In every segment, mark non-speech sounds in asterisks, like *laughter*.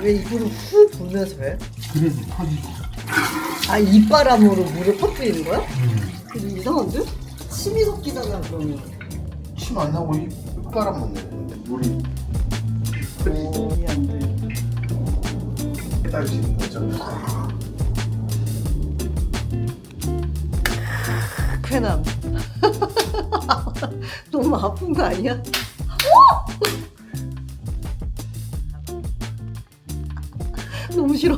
왜 입으로 후 불면서 해? 그래서 터지고. 아 입바람으로 물을 퍼뜨리는 거야? 근데 이상한데? 침이 섞이잖아 그러면 침 안 나고 이 바람만 내는데 물이 이해 안돼 따르시는 거죠. 쾌남 *laughs* *laughs* 너무 아픈 거 아니야? 너무 싫어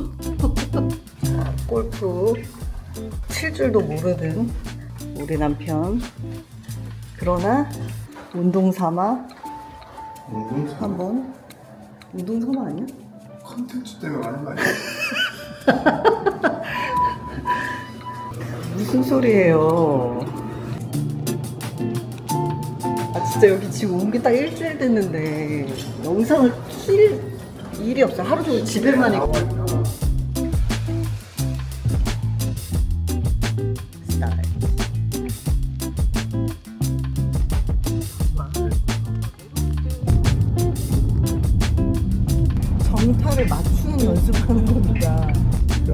골프 칠 줄도 모르는 우리 남편 그러나 운동 삼아 운동 한번 운동 삼아 아니야? 컨텐츠 때문에 가는 거 아니야? *laughs* 무슨 소리예요? 진짜 여기 지금 온 게 딱 일주일 됐는데 영상을 킬 일이 없어 하루 종일 집에만 있고 스타일. 정타를 맞추는 연습하는 겁니다.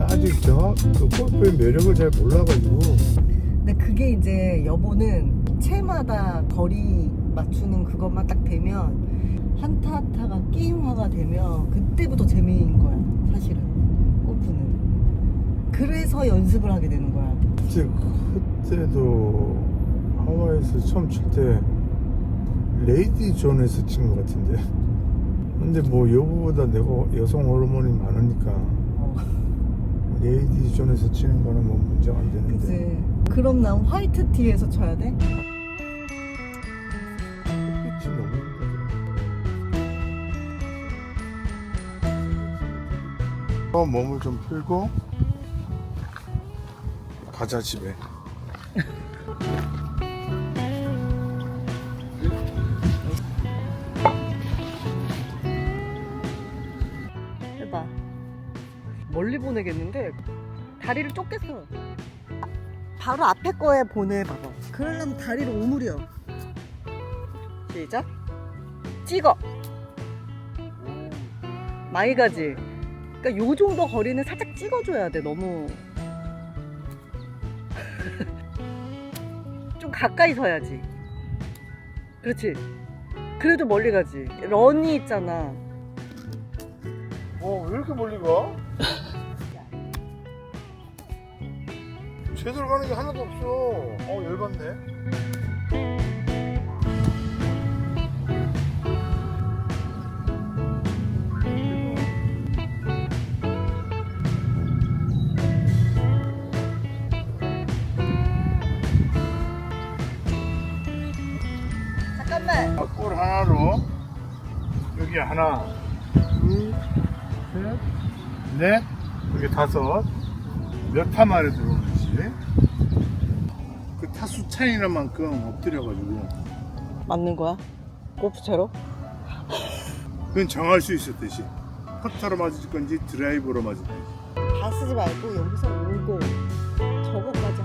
아직 정확 그 골프의 매력을 잘 몰라가지고 근데 그게 이제 여보는 채마다 거리 맞추는 그것만 딱 되면 한타 한타가 게임화가 되면 그때부터 재미인 거야 사실은. 골프는. 그래서 연습을 하게 되는 거야. 그때 그때도 하와이에서 처음 칠 때 레이디 존에서 친 것 같은데. 근데 뭐 여보보다 내가 여성 호르몬이 많으니까 어, 레이디 존에서 치는 거는 뭐 문제가 안 되는데. 그치. 그럼 난 화이트 티에서 쳐야 돼? 어. 어, 몸을 좀 풀고 가자 집에. 해봐. 멀리 보내겠는데 다리를 쫓겠어. 바로 앞에 거에 보내봐봐. 그러려면 다리를 오므려. 시작. 찍어. 많이 가지 그러니까 요 정도 거리는 살짝 찍어줘야 돼 너무 *laughs* 좀 가까이 서야지 그렇지 그래도 멀리 가지 런이 있잖아 어, 왜 이렇게 멀리 가? *laughs* 제대로 가는 게 하나도 없어. 어, 열받네. 여기 하나, 둘, 셋, 넷, 여기 다섯. 몇 타 만에 들어오는지. 그 타수 차이나 만큼 엎드려가지고 맞는 거야? 골프채로? 그건 정할 수 있었듯이 퍼터로 맞을 건지 드라이버로 맞을 건지. 다 쓰지 말고 여기서 오고 저거까지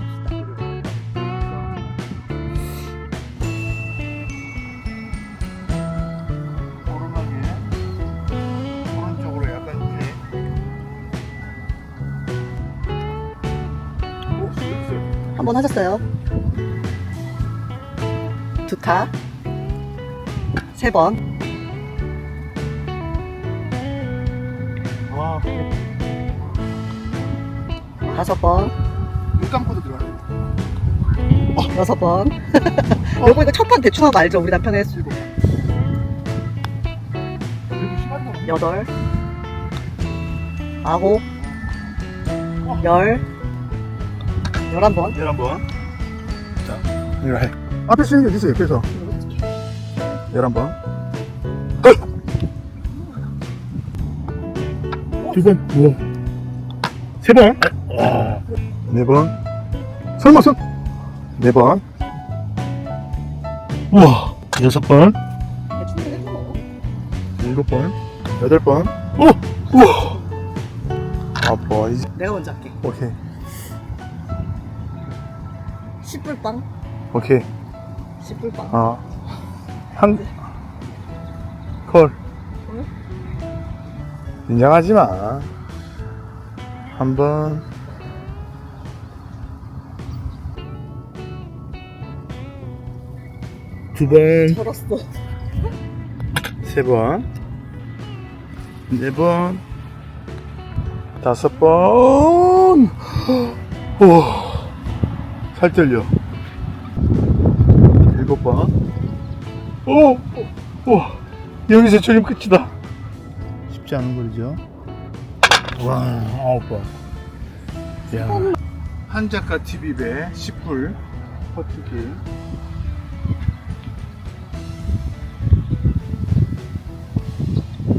한번 하셨어요. 두 타. 세 번. 와, 다섯 번. 눈 감고도 들어가네. 여섯 번. 여보 이거 첫 판 대충 하고 알죠? 우리 남편 횟수. 그리고 시간도 여덟. 아홉. 열. 열한 번. 열한 번. 자, 이거 해. 앞에 쓰는 게 있어요, 옆에서. 열한 번. 두 번, 뭐. 세 번. 와. 네 번. 설마 선. 네 번. 우와. 여섯 번. 일곱 번. 여덟 번. 오! 우와. 아빠, 이제. 내가 먼저 할게. 오케이. 10불빵. 오케이. 10불빵. 아. 한 콜. 인정하지 마. 한 번. 두 번, 걸었어. 세 번, 네 번, 다섯 번. 우 와, 살 떨려. 일곱 번. 오, 오, 여기서 저림 끝이다. 쉽지 않은 거죠? 와, 아홉 번. 야, 한작가 TV 배 10불 퍼트길.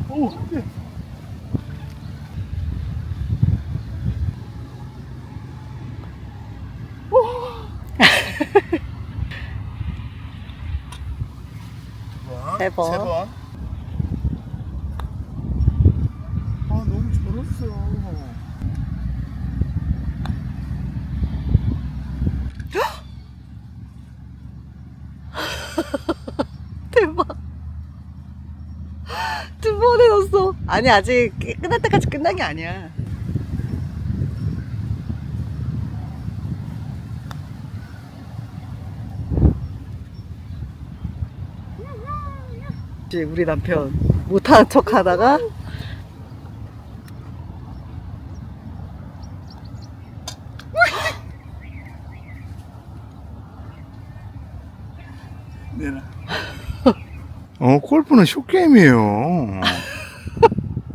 오, 네. 세 번. 세 번. 아, 너무. *laughs* 대박. 두 넣었어. 아니, 아직 끝날 때까지 끝난 게 아니야. 이제 우리 남편 못하는 척 하다가 내놔. 어, 골프는 쇼게임이에요.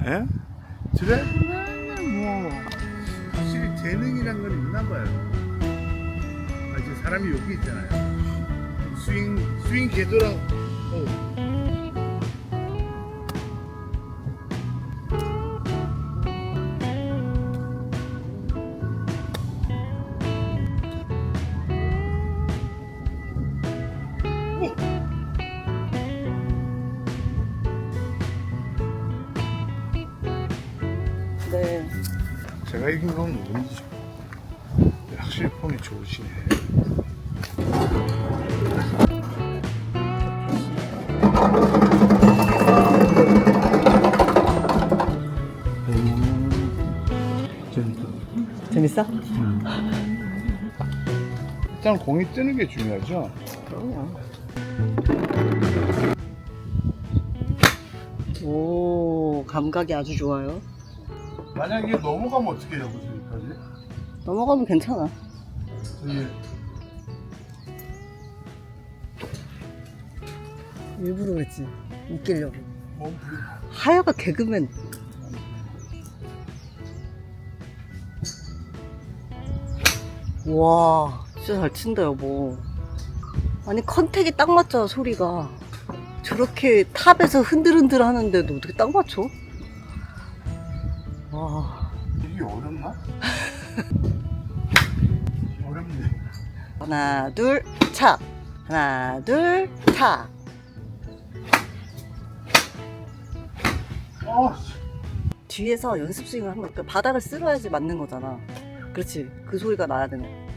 예? 드라이브는 뭐, 확실히 재능이란 건 있나 봐요. 아, 사람이 여기 있잖아요. 스윙, 스윙 궤도랑, 어. 제가 이긴 건 누군지. 확실히 폼이 좋으시네. 재밌어? 일단 공이 뜨는 게 중요하죠. 그럼요. 오, 감각이 아주 좋아요. 만약에 넘어가면 어떻게 해요, 여기까지? 넘어가면 괜찮아. 저기 일부러 그랬지. 웃기려고. 몸 부리- 하여가 개그맨. 와, 진짜 잘 친다, 여보. 아니, 컨택이 딱 맞잖아, 소리가. 저렇게 탑에서 흔들흔들 하는데도 어떻게 딱 맞춰? *laughs* 하나, 둘, 차. 하나, 둘, 차. 아, 뒤에서 연습 스윙을 한 거, 그 바닥을 쓸어야지 맞는 거잖아. 그렇지. 그 소리가 나야 되네.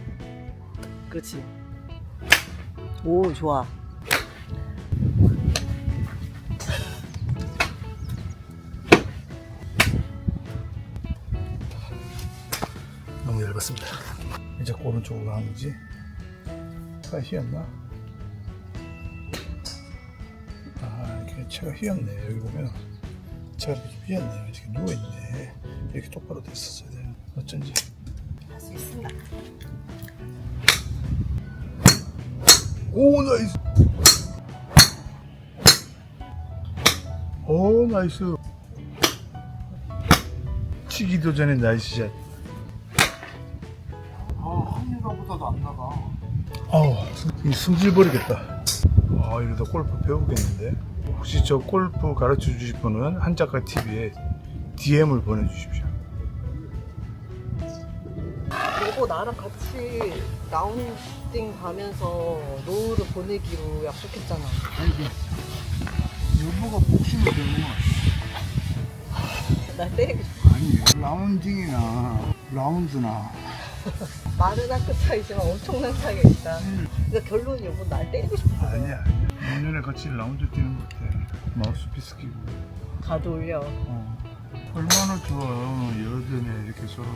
그렇지. 오, 좋아. 얇았습니다. 이제 오른쪽으로 가는 거지. 차가 휘었나? 아, 이렇게 차가 휘었네. 여기 보면 차가 이렇게 좀 휘었네. 이렇게 누워있네. 이렇게 똑바로 됐었어야 돼. 어쩐지. 할 수 있습니다. 오, 나이스! 오, 나이스! 치기도 전에 나이스 샷. 한일가보다도 안 나가. 아우, 이 승질 버리겠다. 아, 이러다 골프 배우겠는데? 혹시 저 골프 가르쳐 주실 분은 한작가 TV에 DM을 보내주십시오. 여보, 나랑 같이 라운딩 가면서 노후를 보내기로 약속했잖아. 아이고, 여보가 복싱을 배우구나. 날 때리고 싶어. 아니, 라운딩이나 라운드나 *laughs* 많은 학교 차이지만 엄청난 차이가 있다. 그러니까 결론이 여보, 날 때리고 싶어. 아니야. 아니야. 작년에 같이 라운드 뛰는 것 같아 마우스피스 끼고 가도 올려. 어. 얼마나 좋아 여름에 이렇게 서로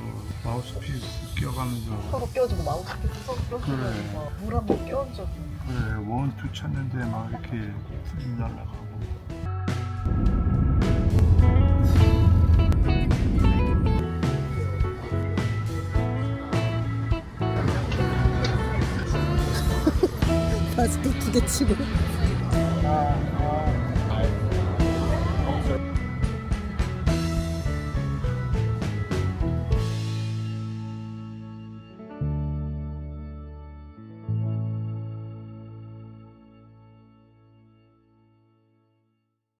마우스피스 껴가면서 서로 껴주고 마우스피스 서로 껴주면서 물한번 껴줘. 그래 원투 찾는데 막 이렇게 날라가고 바스켓 두개 치고.